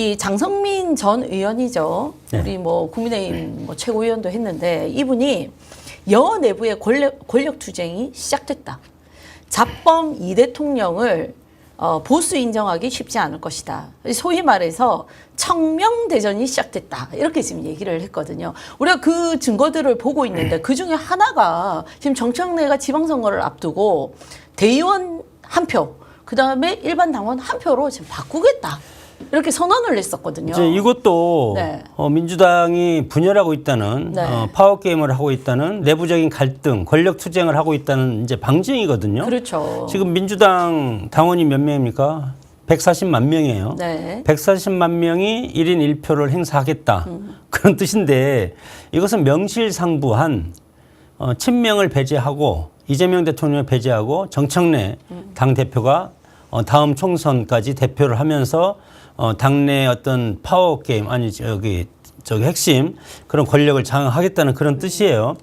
이 장성민 전 의원이죠. 네. 우리 뭐 국민의힘 뭐 최고위원도 했는데 이분이 여 내부의 권력, 권력 투쟁이 시작됐다. 잡범 이 대통령을 어, 보수 인정하기 쉽지 않을 것이다. 소위 말해서 청명대전이 시작됐다. 이렇게 지금 얘기를 했거든요. 우리가 그 증거들을 보고 있는데 그 중에 하나가 지금 정청래가 지방선거를 앞두고 대의원 한 표, 그 다음에 일반 당원 한 표로 지금 바꾸겠다. 이렇게 선언을 했었거든요. 이제 이것도 네. 어, 민주당이 분열하고 있다는 네. 어, 파워 게임을 하고 있다는 내부적인 갈등, 권력 투쟁을 하고 있다는 이제 방증이거든요. 그렇죠. 지금 민주당 당원이 몇 명입니까? 140만 명이에요. 네. 140만 명이 1인 1표를 행사하겠다. 음. 그런 뜻인데 이것은 명실상부한 어, 친명을 배제하고 이재명 대통령을 배제하고 정청래 음. 당 대표가 어, 다음 총선까지 대표를 하면서 어, 당내 어떤 파워 게임 아니 저기 저기 핵심 그런 권력을 장악하겠다는 그런 뜻이에요.